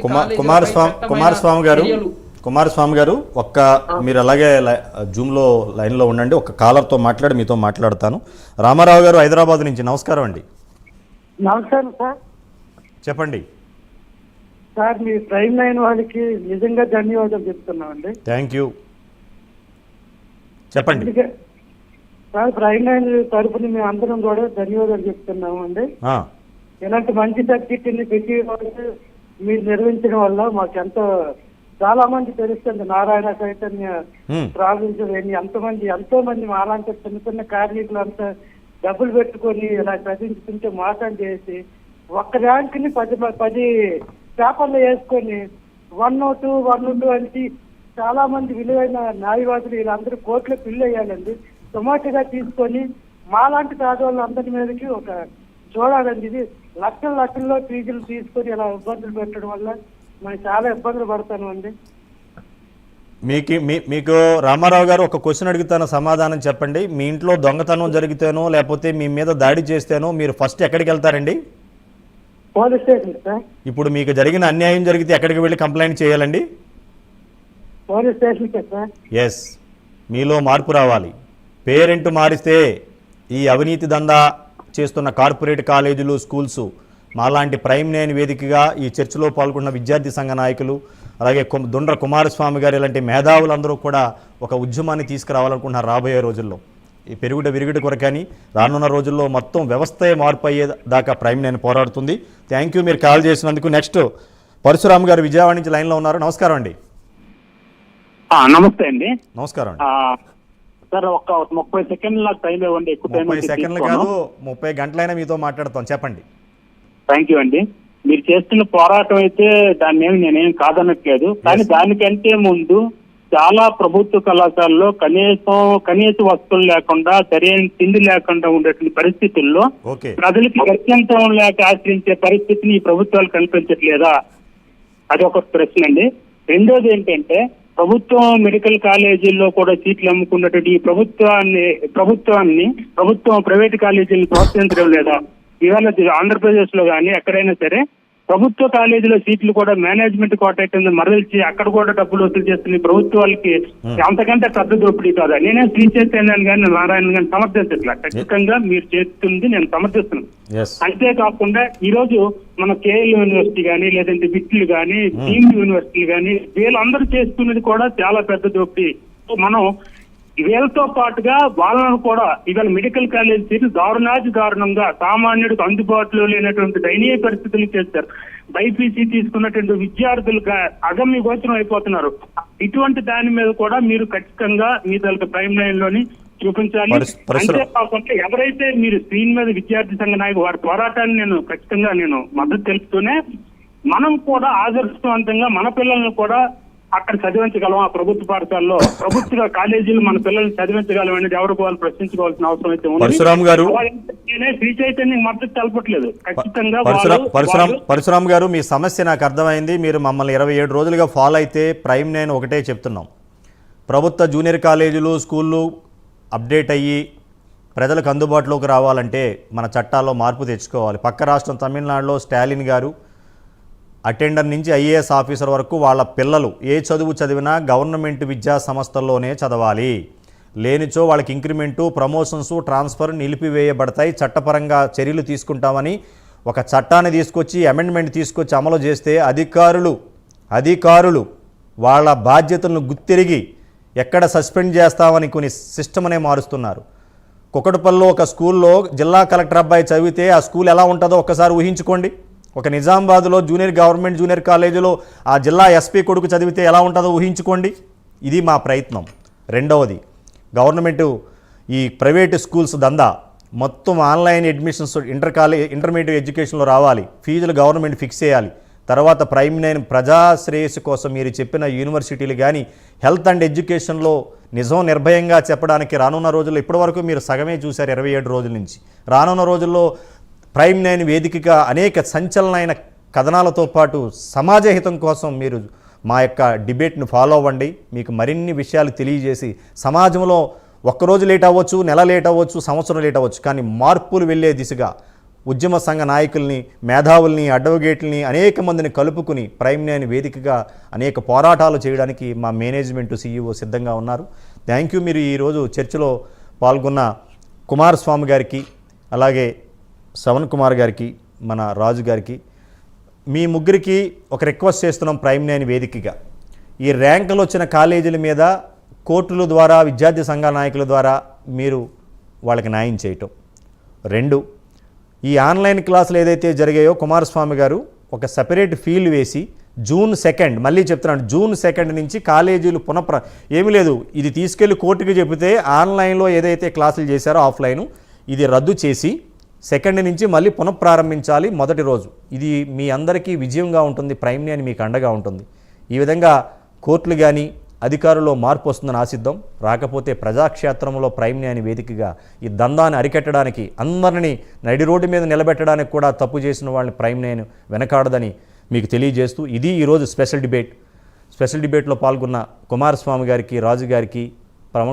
కుమారస్వామి కుమారస్వామి గారు. కుమారస్వామి గారు ఒక్క మీరు అలాగే లై- జూమ్లో లైన్లో ఉండండి ఒక కాలర్తో మాట్లాడి మీతో మాట్లాడతాను. రామారావు గారు హైదరాబాద్ నుంచి నమస్కారం అండి. నమస్కారం సార్. చెప్పండి. సార్ మీ ప్రైమ్ లైన్ వాళ్ళకి నిజంగా ధన్యవాదాలు చెప్తున్నామండి. Thank you. చెప్పండి. సార్ ప్రైమ్ లైన్ తరఫున మేము అందరం కూడా ధన్యవాదాలు చెప్తున్నాము అండి ఆ, ఇలాంటి మంచి సబ్జెక్ట్ని ప్రతి రోజు మీరు నిర్వహించడం వల్ల మాకు ఎంతో చాలా మంది తెలుస్తుంది. నారాయణ చైతన్య హ్మ్, ప్రాబ్లమ్స్ ఎంతమంది ఎంతో మంది మాలాంటి చిన్న చిన్న కార్మికులు అంతా డబ్బులు పెట్టుకొని ఇలా చదివించుకుంటే మోసం చేసి ఒక్క ర్యాంక్ని పది పది పేపర్లు వేసుకొని వన్ టూ వన్ టూ అని చాలా మంది విలువైన న్యాయవాదులు వీళ్ళందరూ కోర్టులో పిల్లు వేయాలండి సుమాటుగా తీసుకొని మాలాంటి పేదవాళ్ళ అందరి మీదకి ఒక చూడాలండి ఇది లక్షల లక్షల్లో ఫీజులు తీసుకొని ఇలా ఇబ్బందులు పెట్టడం వల్ల మనం చాలా ఇబ్బందులు పడతాను అండి. మీకు మీకు రామారావు గారు ఒక క్వశ్చన్ అడుగుతాను సమాధానం చెప్పండి. మీ ఇంట్లో దొంగతనం జరిగితేనో లేకపోతే మీ మీద దాడి చేస్తేనో మీరు ఫస్ట్ ఎక్కడికి వెళ్తారండి? Police station sir. ఇప్పుడు మీకు జరిగిన అన్యాయం జరిగితే ఎక్కడికి వెళ్ళి కంప్లైంట్ చేయాలండి? Police స్టేషన్కే sir. ఎస్ మీలో మార్పు రావాలి. పేరెంట్ మారిస్తే ఈ అవినీతి దందా చేస్తున్న కార్పొరేట్ కాలేజీలు స్కూల్స్. మాలాంటి ప్రైమ్ నేన్ వేదికగా ఈ చర్చలో పాల్గొన్న విద్యార్థి సంఘ నాయకులు అలాగే దుండ్ర కుమారస్వామి గారు ఇలాంటి మేధావులందరూ కూడా ఒక ఉద్యమాన్ని తీసుకురావాలనుకుంటున్నారు రాబోయే రోజుల్లో. ఈ పెరుగుట విరుగుట కొరకని రానున్న రోజుల్లో మొత్తం వ్యవస్థే మార్పు అయ్యే దాకా ప్రైమ్ నేను పోరాడుతుంది. థ్యాంక్ యూ మీరు కాల్ చేసినందుకు. నెక్స్ట్ పరశురామ్ గారు విజయవాడ నుంచి లైన్లో ఉన్నారు. నమస్కారం అండి. నమస్తే అండి. నమస్కారం అండి. సార్ ఒక ముప్పై సెకండ్లు నాకు టైం ఇవ్వండి ఎక్కువ టైం ముప్పై సెకండ్లు కాదు ముప్పై గంటలైనా మీతో మాట్లాడతాం. చెప్పండి. థ్యాంక్ యూ అండి. మీరు చేస్తున్న పోరాటం అయితే దాన్ని ఏమి నేనేం కాదనట్లేదు. కానీ దానికంటే ముందు చాలా ప్రభుత్వ కళాశాలలో కనీసం కనీస వస్తువులు లేకుండా సరైన తిండి లేకుండా ఉండేటువంటి పరిస్థితుల్లో ప్రజలకి గత్యంతరం లేక ఆశ్రయించే పరిస్థితిని ఈ ప్రభుత్వాలు కల్పించట్లేదా? అది ఒక ప్రశ్న అండి. రెండోది ఏంటంటే ప్రభుత్వం మెడికల్ కాలేజీల్లో కూడా సీట్లు అమ్ముకున్నటువంటి ఈ ప్రభుత్వాన్ని ప్రభుత్వాన్ని ప్రభుత్వం ప్రైవేట్ కాలేజీలను ప్రోత్సహించడం లేదా ఇవాళ ఆంధ్రప్రదేశ్లో కానీ ఎక్కడైనా సరే ప్రభుత్వ కాలేజీలో సీట్లు కూడా మేనేజ్మెంట్ కోట కింద మరల్చి అక్కడ కూడా డబ్బులు వసూలు చేస్తున్న ఈ ప్రభుత్వాలకి అంతకంటే పెద్ద దోపిడీ కాదా. నేనే శ్రీ చైతన్యాన్ని కానీ నారాయణ కానీ సమర్థించట్లా. ఖచ్చితంగా మీరు చేస్తుంది నేను సమర్థిస్తున్నాను. అంతేకాకుండా ఈ రోజు మన కేఎల్ యూనివర్సిటీ కానీ లేదంటే బిట్లు కానీ డీమ్డ్ యూనివర్సిటీలు కానీ వీళ్ళందరూ చేస్తున్నది కూడా చాలా పెద్ద దోపిడీ. మనం వీళ్ళతో పాటుగా వాళ్ళను కూడా ఇవాళ మెడికల్ కాలేజ్ సీట్లు దారుణాది దారుణంగా సామాన్యుడికి అందుబాటులో లేనటువంటి దయనీయ పరిస్థితులు చేస్తారు బైపీసీ తీసుకున్నటువంటి విద్యార్థులుగా అగమ్య గోచరం అయిపోతున్నారు. ఇటువంటి దాని మీద కూడా మీరు ఖచ్చితంగా మీ తాలూకా ప్రైమ్ లైన్లోని చూపించాలి. అంతేకాకుండా ఎవరైతే మీరు స్క్రీన్ మీద విద్యార్థి సంఘ నాయకులు వారి పోరాటాన్ని నేను ఖచ్చితంగా నేను మద్దతు తెలుపుతూనే మనం కూడా ఆదర్శవంతంగా మన పిల్లల్ని కూడా అక్కడ చదివించగలం ఆ ప్రభుత్వ పాఠశాలలో ప్రభుత్వ కాలేజీలు మన పిల్లల్ని చదివించగలం అనేది ఎవరికి వాళ్ళు ప్రశ్నించుకోవాల్సిన అవసరం అయితే ఉంది. పరశురామ్ గారు. శ్రీ చైతన్యం మద్దతు తెలపట్లేదు. ఖచ్చితంగా పరశురామ్ పరశురామ్ గారు మీ సమస్య నాకు అర్థమైంది. మీరు మమ్మల్ని ఇరవై ఏడు రోజులుగా ఫాలో అయితే ప్రైమ్ నేను ఒకటే చెప్తున్నాం. ప్రభుత్వ జూనియర్ కాలేజీలు స్కూళ్ళు అప్డేట్ అయ్యి ప్రజలకు అందుబాటులోకి రావాలంటే మన చట్టాల్లో మార్పు తెచ్చుకోవాలి. పక్క రాష్ట్రం తమిళనాడులో స్టాలిన్ గారు అటెండర్ నుంచి ఐఏఎస్ ఆఫీసర్ వరకు వాళ్ళ పిల్లలు ఏ చదువు చదివినా గవర్నమెంట్ విద్యా సంస్థల్లోనే చదవాలి. లేనిచో వాళ్ళకి ఇంక్రిమెంటు ప్రమోషన్స్ ట్రాన్స్ఫర్ నిలిపివేయబడతాయి. చట్టపరంగా చర్యలు తీసుకుంటామని ఒక చట్టాన్ని తీసుకొచ్చి అమెండ్మెంట్ తీసుకొచ్చి అమలు చేస్తే అధికారులు అధికారులు వాళ్ళ బాధ్యతలను గుర్తిరిగి ఎక్కడ సస్పెండ్ చేస్తామని కొన్ని సిస్టమ్నే మారుస్తున్నారు. కుకటపల్లిలో ఒక స్కూల్లో జిల్లా కలెక్టర్ అబ్బాయి చదివితే ఆ స్కూల్ ఎలా ఉంటుందో ఒక్కసారి ఊహించుకోండి. ఒక నిజామాబాద్లో జూనియర్ గవర్నమెంట్ జూనియర్ కాలేజీలో ఆ జిల్లా ఎస్పీ కొడుకు చదివితే ఎలా ఉంటుందో ఊహించుకోండి. ఇది మా ప్రయత్నం. రెండవది గవర్నమెంట్ ఈ ప్రైవేట్ స్కూల్స్ దందా మొత్తం ఆన్లైన్ అడ్మిషన్స్ ఇంటర్ కాలే ఇంటర్మీడియట్ ఎడ్యుకేషన్లో రావాలి. ఫీజులు గవర్నమెంట్ ఫిక్స్ చేయాలి. తర్వాత ప్రైమ్ నైన్ కోసం మీరు చెప్పిన యూనివర్సిటీలు కానీ హెల్త్ అండ్ ఎడ్యుకేషన్లో నిజం నిర్భయంగా చెప్పడానికి రానున్న రోజుల్లో ఇప్పటివరకు మీరు సగమే చూశారు ఇరవై ఏడు రోజుల నుంచి. రానున్న రోజుల్లో ప్రైమ్ నైన్ వేదికగా అనేక సంచలనమైన కథనాలతో పాటు సమాజహితం కోసం మీరు మా యొక్క డిబేట్ను ఫాలో అవ్వండి. మీకు మరిన్ని విషయాలు తెలియజేసి సమాజంలో ఒక్కరోజు లేట్ అవ్వచ్చు నెల లేట్ అవ్వచ్చు సంవత్సరం లేట్ అవ్వచ్చు కానీ మార్పులు వెళ్ళే దిశగా ఉద్యమ సంఘ నాయకుల్ని మేధావుల్ని అడ్వకేట్లని అనేక మందిని కలుపుకుని ప్రైమ్ నైన్ వేదికగా అనేక పోరాటాలు చేయడానికి మా మేనేజ్మెంట్ సీఈఓ సిద్ధంగా ఉన్నారు. Thank you. మీరు ఈరోజు చర్చలో పాల్గొన్న కుమారస్వామి గారికి అలాగే శ్రవణ్ కుమార్ గారికి మన రాజు గారికి మీ ముగ్గురికి ఒక రిక్వెస్ట్ చేస్తున్నాం ప్రైమ్ నైన్ వేదికగా. ఈ ర్యాంకులు వచ్చిన కాలేజీల మీద కోర్టుల ద్వారా విద్యార్థి సంఘాల నాయకుల ద్వారా మీరు వాళ్ళకి న్యాయం చేయటం. రెండు ఈ ఆన్లైన్ క్లాసులు ఏదైతే జరిగాయో కుమారస్వామి గారు ఒక సపరేట్ ఫీల్డ్ వేసి జూన్ సెకండ్ మళ్ళీ చెప్తున్నాను జూన్ సెకండ్ నుంచి కాలేజీలు పునఃప్ర ఏమీ లేదు. ఇది తీసుకెళ్ళి కోర్టుకి చెబితే ఆన్లైన్లో ఏదైతే క్లాసులు చేశారో ఆఫ్లైన్ ఇది రద్దు చేసి సెకండ్ నుంచి మళ్ళీ పునఃప్రారంభించాలి మొదటి రోజు. ఇది మీ అందరికీ విజయంగా ఉంటుంది ప్రైమ్ని అని మీకు అండగా ఉంటుంది. ఈ విధంగా కోర్టులు కానీ అధికారుల్లో మార్పు వస్తుందని ఆశిద్దాం. రాకపోతే ప్రజాక్షేత్రంలో ప్రైమ్ న్యాయ వేదికగా ఈ దందాన్ని అరికట్టడానికి అందరినీ నడి రోడ్డు మీద నిలబెట్టడానికి కూడా తప్పు చేసిన వాళ్ళని ప్రైమ్ న్యాయం వెనకాడదని మీకు తెలియజేస్తూ ఇది ఈరోజు స్పెషల్ డిబేట్. స్పెషల్ డిబేట్లో పాల్గొన్న కుమారస్వామి గారికి రాజు గారికి